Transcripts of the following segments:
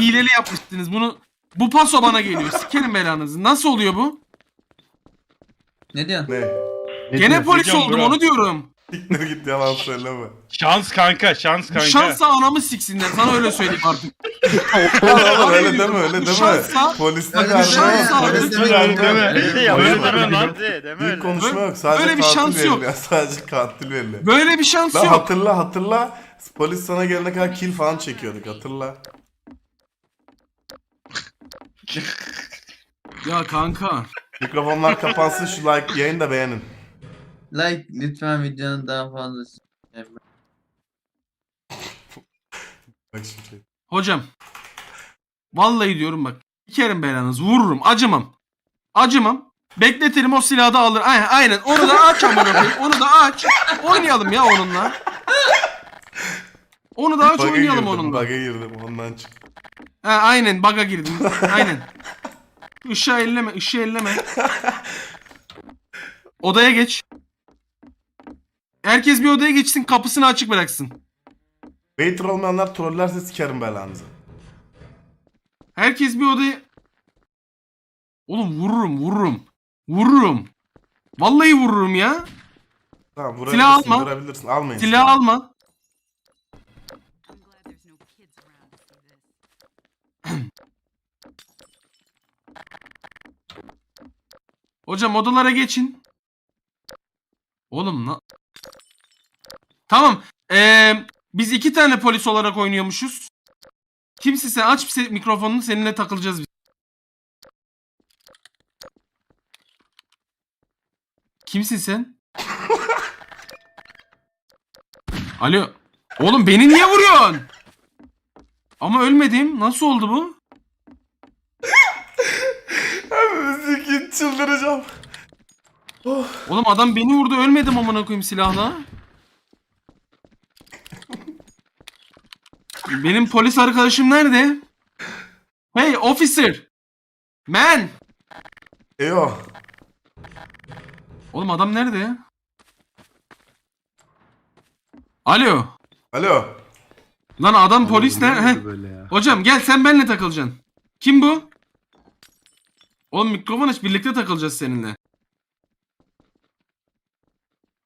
hileli yapmışsınız. Bunu bu paso bana geliyor. Sikerim belanızı. Nasıl oluyor bu? Ne diyorsun? Ne? Gene polis Diyeceğim oldum bro. onu diyorum. Siktir git yalan söyleme. Şans kanka şans kanka. Şansa anamı siksinler. Sana öyle söyleyeyim artık. Oğlum öyle deme öyle deme. şansa- Polisler Bak, bu şansa- yardım Polis Polis Öyle deme. Öyle Öyle yapma. deme lan. Deme Büyük öyle. konuşma yok. Sadece Böyle bir katil şans yok. belli. Sadece katil belli. Böyle bir şans Lan yok. hatırla hatırla. Polis sana gelene kadar kill falan çekiyorduk hatırla. Ya kanka. Mikrofonlar kapansın şu like yayını da beğenin. Like lütfen videonun daha fazlası. Bak şimdi. Hocam. Vallahi diyorum bak. Sikerim belanızı. Vururum. Acımam. Acımam. Bekletirim o silahı da alır. Aynen, aynen. Onu da aç amına koyayım. Onu da aç. Oynayalım ya onunla. Onu da aç Bug'a oynayalım girdim, onunla. bug'a girdim ondan çık. Ha, aynen baga girdim. Aynen. Işığı elleme, ışığı elleme. Odaya geç. Herkes bir odaya geçsin, kapısını açık bıraksın. Waiter olmayanlar trollerse sikerim belanızı. Herkes bir odaya... Oğlum vururum, vururum. Vururum. Vallahi vururum ya. Tamam Silah vurabilirsin, alma. vurabilirsin. Almayın. Silah alma. Hocam odalara geçin. Oğlum na... Tamam. Ee, biz iki tane polis olarak oynuyormuşuz. Kimsin sen? Aç bir mikrofonunu seninle takılacağız biz. Kimsin sen? Alo. Oğlum beni niye vuruyorsun? Ama ölmedim. Nasıl oldu bu? Çıldıracağım. Oğlum adam beni vurdu ölmedim amına koyayım silahla. Benim polis arkadaşım nerede? Hey officer. Man. Eyo. Oğlum adam nerede? Alo. Alo. Lan adam polis ne? Heh. Hocam gel sen benimle takılacaksın. Kim bu? Oğlum mikrofon aç birlikte takılacağız seninle.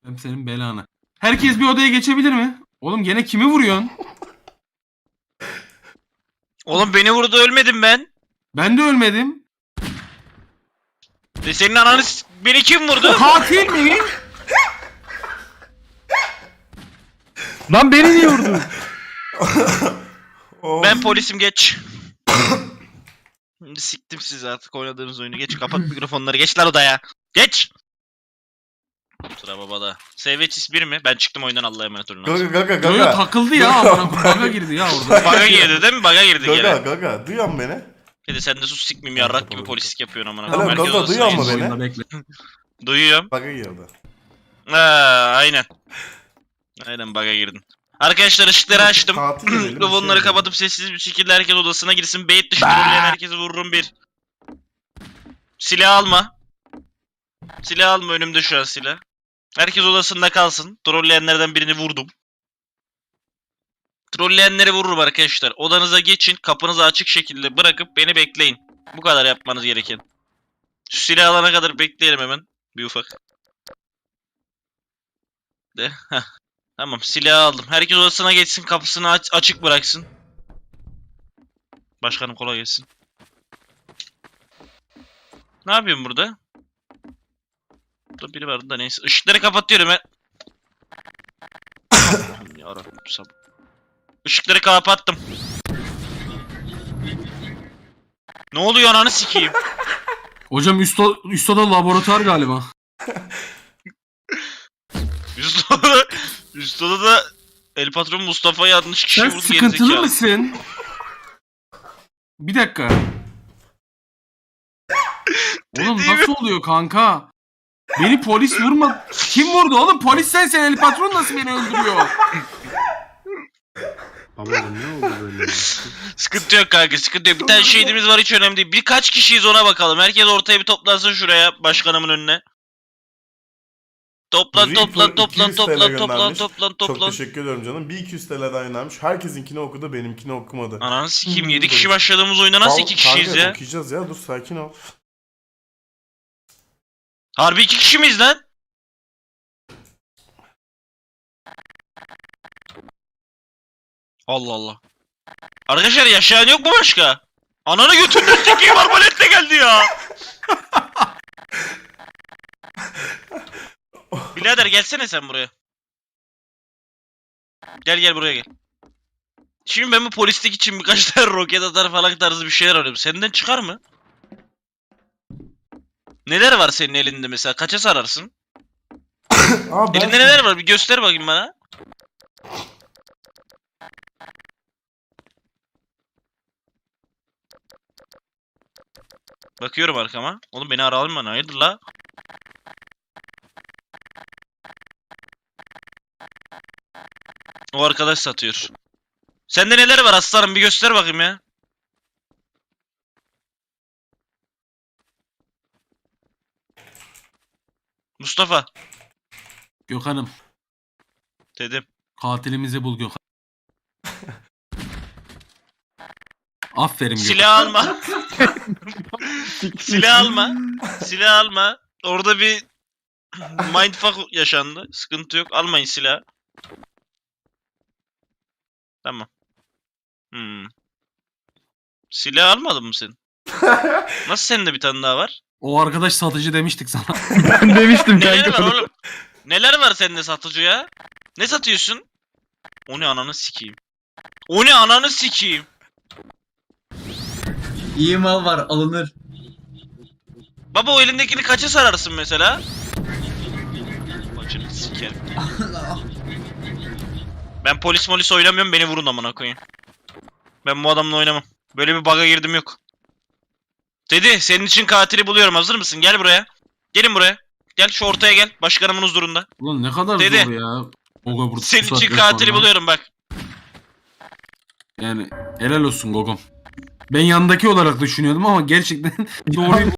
Ben senin belanı. Herkes bir odaya geçebilir mi? Oğlum gene kimi vuruyorsun? Oğlum beni vurdu ölmedim ben. Ben de ölmedim. E senin ananı s- beni kim vurdu? Katil miyim? Lan beni niye vurdun? Ben polisim geç. Şimdi siktim sizi artık oynadığınız oyunu. Geç kapat mikrofonları. Geç lan odaya. Geç. Sıra babada. Sevveçis bir mi? Ben çıktım oyundan Allah'a emanet olun. Gaga gaga gaga. takıldı ya amına koyayım. Baga girdi ya orada. Baga girdi değil mi? Baga girdi Gaga gene. gaga. Duyuyor musun beni? Hadi sen de sus sikmeyeyim yarrak gibi polislik yapıyorsun amına Alo, koyayım. Herkes Gaga, duyuyor gitsin. musun beni? Oyunda bekle. Duyuyorum. Bug'a girdi. Ha, aynen. Aynen baga girdin. Arkadaşlar ışıkları açtım. Şey Mikrofonları kapatıp sessiz bir şekilde herkes odasına girsin. Beyit dışı trolleyen herkesi vururum bir. Silah alma. Silah alma önümde şu an silah. Herkes odasında kalsın. Trolleyenlerden birini vurdum. Trolleyenleri vururum arkadaşlar. Odanıza geçin. Kapınızı açık şekilde bırakıp beni bekleyin. Bu kadar yapmanız gereken. Şu silah alana kadar bekleyelim hemen. Bir ufak. De. Tamam silahı aldım. Herkes odasına geçsin kapısını aç- açık bıraksın. Başkanım kolay gelsin. Ne yapıyorsun burada? Burada biri vardı da neyse. Işıkları kapatıyorum ben. Allah'ım yarabbim sabır. Işıkları kapattım. Ne oluyor ananı sikeyim? Hocam üst, üst oda laboratuvar galiba. Üst odada, üst odada El Patron Mustafa yanlış kişi Sen vurdu sıkıntılı gerizekalı. mısın? Bir dakika. Oğlum Dediğimi- nasıl oluyor kanka? Beni polis vurma. Kim vurdu oğlum? Polis sensin. El patron nasıl beni öldürüyor? Baba ne oldu böyle ya? Sıkıntı yok kanka sıkıntı yok. Bir tane şehidimiz var hiç önemli değil. Birkaç kişiyiz ona bakalım. Herkes ortaya bir toplansın şuraya başkanımın önüne. Toplan toplan toplan 200 TL toplan toplan göndermiş. toplan Çok toplan. teşekkür ediyorum canım. Bir 200 TL daha önermiş. Herkesinkini okudu benimkini okumadı. Ananı sikeyim Hmm, 7 kişi böyle. başladığımız oyunda nasıl Kal- 2 kişiyiz kanka, ya? Okuyacağız ya dur sakin ol. Harbi 2 kişi miyiz lan? Allah Allah. Arkadaşlar yaşayan yok mu başka? Ananı götürdü sikeyim arbaletle geldi ya. Birader gelsene sen buraya. Gel gel buraya gel. Şimdi ben bu polislik için birkaç tane roket atar falan tarzı bir şeyler arıyorum. Senden çıkar mı? Neler var senin elinde mesela? Kaça sararsın? Ben Elinde neler var? Bir göster bakayım bana. Bakıyorum arkama. Oğlum beni ara alma. Hayırdır la? Arkadaş satıyor. Sende neler var aslanım? Bir göster bakayım ya. Mustafa. Gökhan'ım Dedim. katilimizi bul Gökhan. Aferin Gökhan. Silah alma. Silah alma. Silah alma. Orada bir mindfuck yaşandı. Sıkıntı yok. Almayın silah. Tamam. Hmm. Silah almadın mı sen? Nasıl sende bir tane daha var? O arkadaş satıcı demiştik sana. Ben demiştim Neler kanka. var oğlum? Neler var sende satıcı ya? Ne satıyorsun? O ne ananı sikeyim. O ne ananı sikeyim. İyi mal var alınır. Baba o elindekini kaça sararsın mesela? Bacını sikerim. Ben polis molis oynamıyorum beni vurun amına koyayım. Ben bu adamla oynamam. Böyle bir bug'a girdim yok. Dedi senin için katili buluyorum hazır mısın? Gel buraya. Gelin buraya. Gel şu ortaya gel. Başkanımın huzurunda. Ulan ne kadar Dede. zor ya. Burada Senin için katili sonra. buluyorum bak. Yani helal olsun Gogom. Ben yandaki olarak düşünüyordum ama gerçekten doğruyu